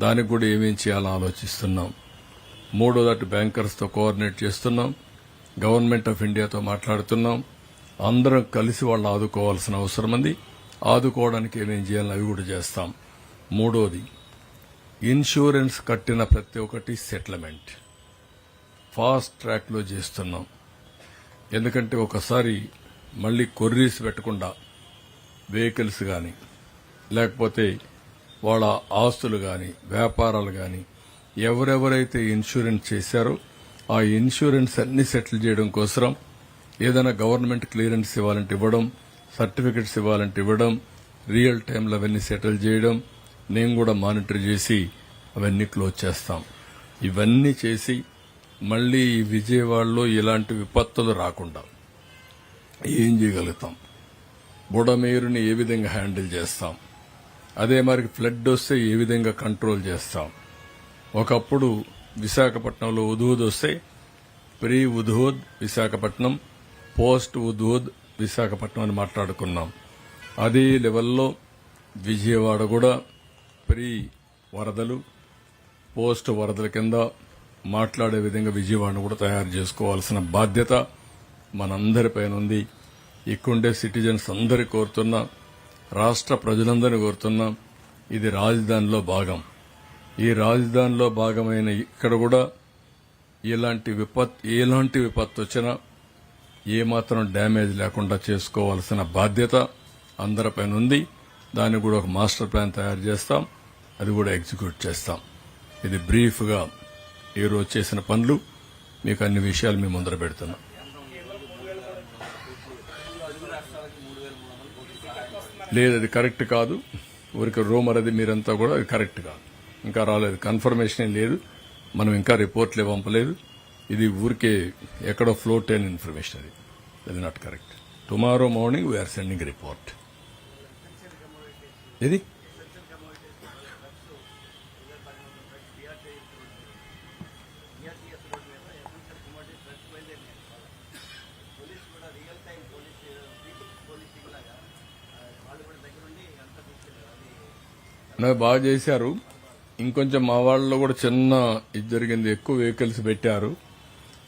దానికి కూడా ఏమేం చేయాలో ఆలోచిస్తున్నాం. మూడో దాటి బ్యాంకర్స్తో కోఆర్డినేట్ చేస్తున్నాం. గవర్నమెంట్ ఆఫ్ ఇండియాతో మాట్లాడుతున్నాం. అందరం కలిసి వాళ్ళు ఆదుకోవాల్సిన అవసరం ఉంది. ఆదుకోవడానికి ఏమేం చేయాలో అవి కూడా చేస్తాం. మూడోది ఇన్సూరెన్స్ కట్టిన ప్రతి ఒక్కటి సెటిల్మెంట్ ఫాస్ట్ ట్రాక్లో చేస్తున్నాం. ఎందుకంటే ఒకసారి మళ్ళీ కొర్రీస్ పెట్టకుండా వెహికల్స్ కానీ లేకపోతే వాళ్ళ ఆస్తులు కానీ వ్యాపారాలు కానీ ఎవరెవరైతే ఇన్సూరెన్స్ చేశారో ఆ ఇన్సూరెన్స్ అన్ని సెటిల్ చేయడం కోసం ఏదైనా గవర్నమెంట్ క్లియరెన్స్ ఇవ్వాలంటే ఇవ్వడం సర్టిఫికెట్స్ ఇవ్వాలంటే ఇవ్వడం రియల్ టైంలో అవన్నీ సెటిల్ చేయడం నేను కూడా మానిటర్ చేసి అవన్నీ క్లోజ్ చేస్తాం. ఇవన్నీ చేసి మళ్ళీ ఈ విజయవాడలో ఇలాంటి విపత్తులు రాకుండా ఏం చేయగలుగుతాం? బుడమేరుని ఏ విధంగా హ్యాండిల్ చేస్తాం? అదే మరి ఫ్లడ్ వస్తే ఏ విధంగా కంట్రోల్ చేస్తాం? ఒకప్పుడు విశాఖపట్నంలో ఉదూద్ వస్తే pre Hudhud Visakhapatnam post Hudhud Visakhapatnam అని మాట్లాడుకున్నాం. అదే లెవెల్లో విజయవాడ కూడా ప్రీ వరదలు పోస్ట్ వరదల కింద మాట్లాడే విధంగా విజయవాడను కూడా తయారు చేసుకోవాల్సిన బాధ్యత మనందరిపైన ఉంది ఇక్కడుండే సిటిజన్స్ అందరి కోరుతున్నా రాష్ట్ర ప్రజలందరినీ కోరుతున్నాం. ఇది రాజధానిలో భాగం. ఈ రాజధానిలో భాగమైన ఇక్కడ కూడా ఇలాంటి విపత్ ఎలాంటి విపత్తు వచ్చినా ఏమాత్రం డ్యామేజ్ లేకుండా చేసుకోవాల్సిన బాధ్యత అందరిపైన ఉంది. దానికి కూడా ఒక మాస్టర్ ప్లాన్ తయారు చేస్తాం. అది కూడా ఎగ్జిక్యూట్ చేస్తాం. ఇది బ్రీఫ్గా ఈరోజు చేసిన పనులు. మీకు అన్ని విషయాలు మీ ముందర పెడుతున్నాం. లేదు అది కరెక్ట్ కాదు. ఊరికి రూమర్ అది మీరంతా కూడా అది కరెక్ట్ కాదు. ఇంకా రాలేదు. కన్ఫర్మేషన్ ఏం లేదు. మనం ఇంకా రిపోర్ట్లు పంపలేదు. ఇది ఊరికే ఎక్కడో ఫ్లోట్ అయిన ఇన్ఫర్మేషన్ అది. అది not correct tomorrow morning we are sending report ఇది బాగా చేశారు. ఇంకొంచెం మా వాళ్ళలో కూడా చిన్న ఇది జరిగింది. ఎక్కువ వెహికల్స్ పెట్టారు.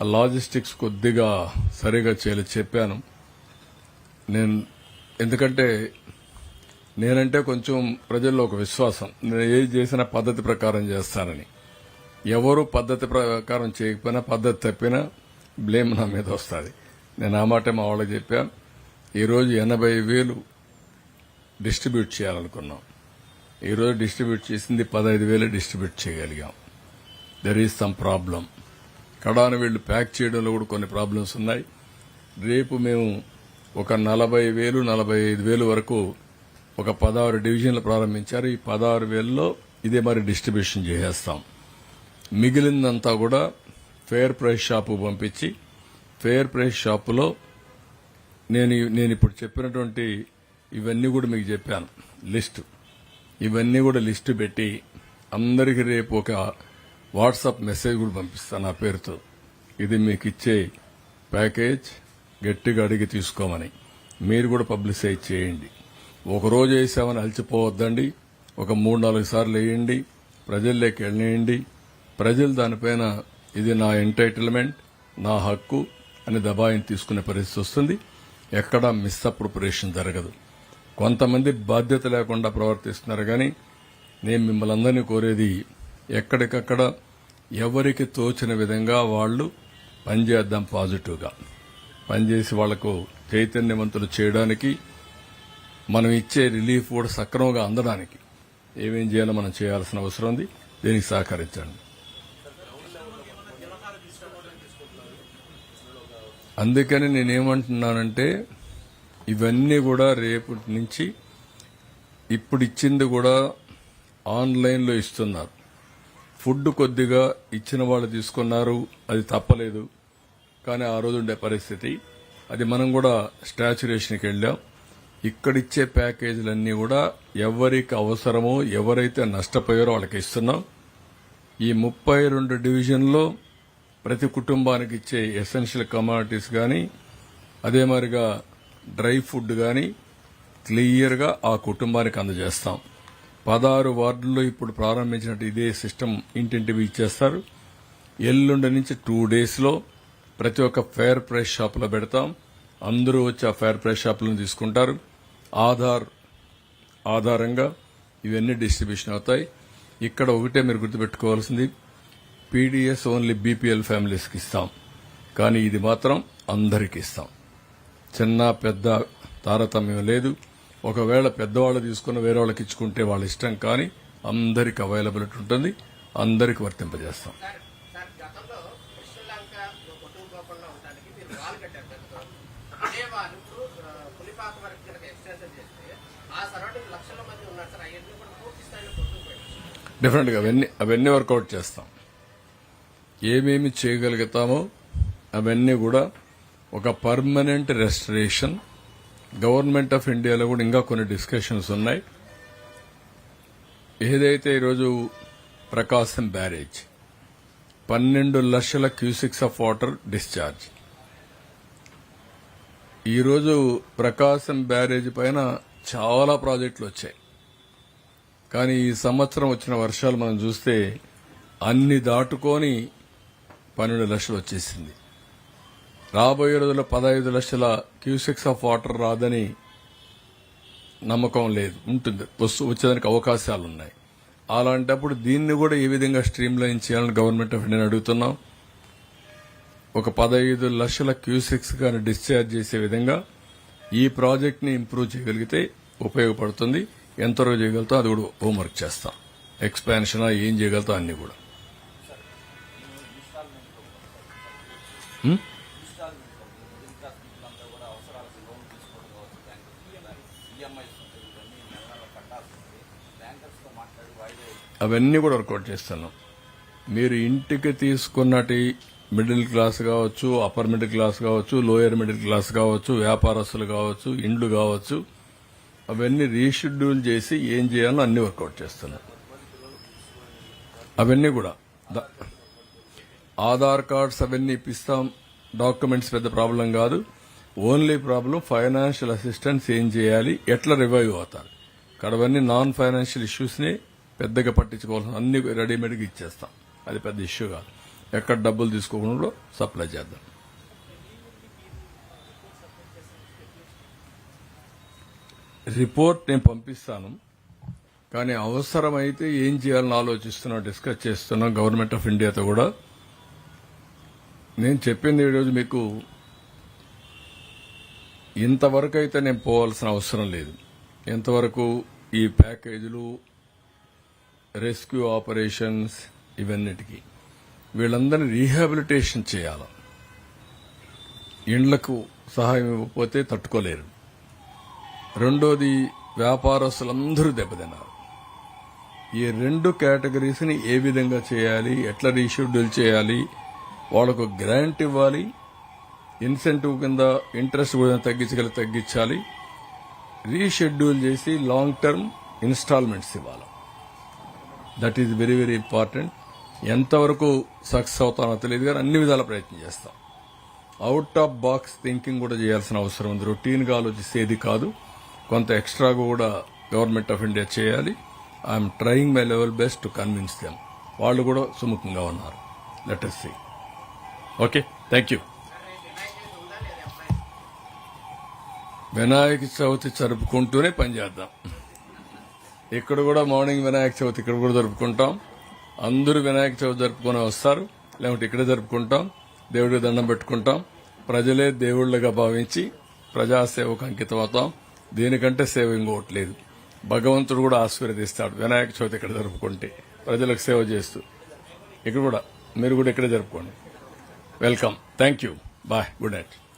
ఆ లాజిస్టిక్స్ కొద్దిగా సరిగా చేయలేదు చెప్పాను. నేను ఎందుకంటే నేనంటే కొంచెం ప్రజల్లో ఒక విశ్వాసం. నేను ఏది చేసినా పద్ధతి ప్రకారం చేస్తానని. ఎవరు పద్ధతి ప్రకారం చేయకపోయినా పద్ధతి తప్పినా బ్లేమ్ నా మీద వస్తుంది. నేను ఆ మాట మా వాళ్ళకి చెప్పాను. ఈరోజు ఎనభై వేలు డిస్ట్రిబ్యూట్ చేయాలనుకున్నాం. ఈరోజు డిస్ట్రిబ్యూట్ చేసింది పదహైదు వేలు డిస్ట్రిబ్యూట్ చేయగలిగాం. దెర్ ఈజ్ సమ్ ప్రాబ్లం కడాను వీళ్ళు ప్యాక్ చేయడంలో కూడా కొన్ని ప్రాబ్లమ్స్ ఉన్నాయి. రేపు మేము ఒక నలభై వేలు నలభై ఐదు వేలు వరకు ఒక పదహారు డివిజన్లు ప్రారంభించారు. ఈ పదహారు వేలలో ఇదే మరి డిస్ట్రిబ్యూషన్ చేసేస్తాం. మిగిలిందంతా కూడా ఫేర్ ప్రైస్ షాపు పంపించి ఫేర్ ప్రైస్ షాపులో నేను నేను ఇప్పుడు చెప్పినటువంటి ఇవన్నీ కూడా మీకు చెప్పాను. లిస్టు ఇవన్నీ కూడా లిస్టు పెట్టి అందరికీ రేపు ఒక వాట్సాప్ మెసేజ్ కూడా పంపిస్తాను నా పేరుతో. ఇది మీకు ఇచ్చే ప్యాకేజ్ గట్టిగా అడిగి తీసుకోమని. మీరు కూడా పబ్లిసైజ్ చేయండి. ఒక రోజు వేసామని అలసిపోవద్దండి ఒక మూడు నాలుగు సార్లు వేయండి. ప్రజల్లోకి వెళ్ళేయండి. ప్రజలు దానిపైన ఇది నా ఎంటైటిల్మెంట్ నా హక్కు అని దబాయిని తీసుకునే పరిస్థితి వస్తుంది. ఎక్కడా మిస్అప్రోపరేషన్ జరగదు. కొంతమంది బాధ్యత లేకుండా ప్రవర్తిస్తున్నారు కానీ నేను మిమ్మల్ని అందరినీ కోరేది ఎక్కడికక్కడ ఎవరికి తోచిన విధంగా వాళ్ళు పనిచేద్దాం పాజిటివ్గా. పనిచేసి వాళ్ళకు చైతన్యవంతులు చేయడానికి మనం ఇచ్చే రిలీఫ్ కూడా సక్రమంగా అందడానికి. ఏమేం చేయాలో మనం చేయాల్సిన అవసరం ఉంది. దీనికి సహకరించండి. అందుకని నేనేమంటున్నానంటే ఇవన్నీ కూడా రేపటి నుంచి ఇప్పుడు ఇచ్చింది కూడా ఆన్లైన్లో ఇస్తున్నారు. ఫుడ్ కొద్దిగా ఇచ్చిన వాళ్ళు తీసుకున్నారు అది తప్పలేదు. కానీ ఆ రోజు ఉండే పరిస్థితి అది మనం కూడా స్టాచ్యురేషన్కి వెళ్ళాం. ఇక్కడిచ్చే ప్యాకేజీలన్నీ కూడా ఎవరికి అవసరమో ఎవరైతే నష్టపోయారో వాళ్ళకి ఇస్తున్నాం. ఈ ముప్పై రెండు డివిజన్లో ప్రతి కుటుంబానికి ఇచ్చే ఎసెన్షియల్ కమాడిటీస్ కానీ అదే మాదిరిగా డ్రై ఫుడ్ కానీ క్లియర్గా ఆ కుటుంబానికి అందజేస్తాం. పదహారు వార్డుల్లో ఇప్పుడు ప్రారంభించినట్టు ఇదే సిస్టమ్ ఇంటింటివి ఇచ్చేస్తారు. ఎల్లుండి నుంచి టూ డేస్లో ప్రతి ఒక్క ఫేర్ ప్రైస్ షాపులో పెడతాం. అందరూ వచ్చి ఆ ఫేర్ ప్రైస్ షాపులను తీసుకుంటారు. ఆధార్ ఆధారంగా ఇవన్నీ డిస్ట్రిబ్యూషన్ అవుతాయి. ఇక్కడ ఒకటే మీరు గుర్తుపెట్టుకోవాల్సింది. పీడీఎస్ ఓన్లీ బీపీఎల్ ఫ్యామిలీస్కి ఇస్తాం. కానీ ఇది మాత్రం అందరికి ఇస్తాం. చిన్న పెద్ద తారతమ్యం లేదు. ఒకవేళ పెద్దవాళ్ళు తీసుకుని వేరే వాళ్ళకి ఇచ్చుకుంటే వాళ్ళ ఇష్టం కానీ అందరికి అవైలబిలిటీ ఉంటుంది. అందరికి వర్తింపజేస్తాం. సార్ సార్ గతంలో శ్రీలంక కొట్టుకుపోకుండా ఉండడానికి మీరు వాల్ కట్టారు. పెద్దగా అదే వాళ్ళు ఇప్పుడు ఆ, పులిపాక వరకు కనుక ఎక్స్టెన్షన్ చేస్తే ఆ సరౌండింగ్ లక్షల మంది ఉన్నారు సార్. అవన్నీ కూడా పూర్తి స్థాయిలో కొట్టుకుపోయారు డెఫినెట్గా అవన్నీ అవన్నీ వర్కౌట్ చేస్తాం. ఏమేమి చేయగలుగుతామో అవన్నీ కూడా ఒక పర్మనెంట్ రెస్టరేషన్ గవర్నమెంట్ ఆఫ్ ఇండియాలో కూడా ఇంకా కొన్ని డిస్కషన్స్ ఉన్నాయి. ఏదైతే ఈరోజు ప్రకాశం బ్యారేజ్ పన్నెండు లక్షల క్యూసిక్స్ ఆఫ్ వాటర్ డిశ్చార్జ్ ఈరోజు ప్రకాశం బ్యారేజ్ పైన చాలా ప్రాజెక్టులు వచ్చాయి. కానీ ఈ సంవత్సరం వచ్చిన వర్షాలు మనం చూస్తే అన్ని దాటుకొని పన్నెండు లక్షలు వచ్చేసింది. రాబోయే రోజుల్లో పదహైదు లక్షల క్యూసెక్స్ ఆఫ్ వాటర్ రాదని నమ్మకం లేదు. ఉంటుంది. వస్తు వచ్చేదానికి అవకాశాలు ఉన్నాయి అలాంటప్పుడు దీన్ని కూడా ఏ విధంగా స్ట్రీమ్ లైన్ చేయాలని గవర్నమెంట్ ఆఫ్ ఇండియాని అడుగుతున్నాం. ఒక పదహైదు లక్షల క్యూసెక్స్ కానీ డిశ్చార్జ్ చేసే విధంగా ఈ ప్రాజెక్ట్ని ఇంప్రూవ్ చేయగలిగితే ఉపయోగపడుతుంది. ఎంతవరకు చేయగలుగుతాం అది కూడా హోంవర్క్ చేస్తాం. ఎక్స్పాన్షన్ ఏం చేయగలుగుతాం అన్ని కూడా. అవన్నీ కూడా వర్కౌట్ చేస్తున్నాం. మీరు ఇంటికి తీసుకున్నటి మిడిల్ క్లాస్ కావచ్చు అప్పర్ మిడిల్ క్లాస్ కావచ్చు లోయర్ మిడిల్ క్లాస్ కావచ్చు వ్యాపారస్తులు కావచ్చు ఇండ్లు కావచ్చు అవన్నీ రీషెడ్యూల్ చేసి ఏం చేయాలో అన్ని వర్కౌట్ చేస్తున్నాం. అవన్నీ కూడా ఆధార్ కార్డ్స్ అవన్నీ ఇప్పిస్తాం. డాక్యుమెంట్స్ పెద్ద ప్రాబ్లం కాదు. ఓన్లీ ప్రాబ్లం ఫైనాన్షియల్ అసిస్టెన్స్ ఏం చేయాలి ఎట్లా రివైవ్ అవుతారు. ఇక్కడ అవన్నీ నాన్ ఫైనాన్షియల్ ఇష్యూస్ని పెద్దగా పట్టించుకోవాల్సిన అన్ని రెడీమేడ్గా ఇచ్చేస్తాం. అది పెద్ద ఇష్యూ కాదు. ఎక్కడ డబ్బులు తీసుకోకుండా సప్లై చేద్దాం. రిపోర్ట్ నేను పంపిస్తాను. కానీ అవసరమైతే ఏం చేయాలని ఆలోచిస్తున్నా డిస్కస్ చేస్తున్నాం గవర్నమెంట్ ఆఫ్ ఇండియాతో కూడా. నేను చెప్పింది ఈరోజు మీకు ఇంతవరకు అయితే నేను పోవాల్సిన అవసరం లేదు. ఎంతవరకు ఈ ప్యాకేజీలు రెస్క్యూ ఆపరేషన్స్ ఇవన్నిటికీ. వీళ్ళందరినీ రీహాబిలిటేషన్ చేయాలి. ఇండ్లకు సహాయం ఇవ్వకపోతే తట్టుకోలేరు. రెండోది వ్యాపారస్తులందరూ దెబ్బతిన్నారు. ఈ రెండు కేటగిరీస్ని ఏ విధంగా చేయాలి ఎట్లా రీషెడ్యూల్ చేయాలి వాళ్ళకు గ్రాంట్ ఇవ్వాలి ఇన్సెంటివ్ కింద ఇంట్రెస్ట్ కూడా తగ్గించగల తగ్గించాలి రీషెడ్యూల్ చేసి లాంగ్ టర్మ్ ఇన్స్టాల్మెంట్స్ ఇవ్వాలి. That is very very important ఎంతవరకు సక్సెస్ అవుతానో తెలియదు కానీ అన్ని విధాల ప్రయత్నం చేస్తాం. అవుట్ ఆఫ్ బాక్స్ థింకింగ్ కూడా చేయాల్సిన అవసరం ఉంది. రొటీన్గా ఆలోచిస్తేది కాదు. కొంత ఎక్స్ట్రా కూడా గవర్నమెంట్ ఆఫ్ ఇండియా చేయాలి. I'm trying my level best to convince them వాళ్ళు కూడా సుముఖంగా ఉన్నారు. Let us see okay thank you Vinayaka Chavithi Vinayaka Chavithi జరుపుకుంటూనే పనిచేద్దాం ఇక్కడ కూడా మార్నింగ్ వినాయక చవితి ఇక్కడ కూడా జరుపుకుంటాం. అందరూ వినాయక చవితి జరుపుకొని వస్తారు. లేకుంటే ఇక్కడే జరుపుకుంటాం. దేవుడికి దండం పెట్టుకుంటాం. ప్రజలే దేవుళ్ళగా భావించి ప్రజాసేవకు అంకితమవుతాం. దీనికంటే సేవ ఇంకోటి లేదు. భగవంతుడు కూడా ఆశీర్వదిస్తాడు. వినాయక చవితి ఇక్కడ జరుపుకుంటే ప్రజలకు సేవ చేస్తూ. ఇక్కడ కూడా మీరు కూడా ఇక్కడే జరుపుకోండి. Welcome. Thank you bye. Good night.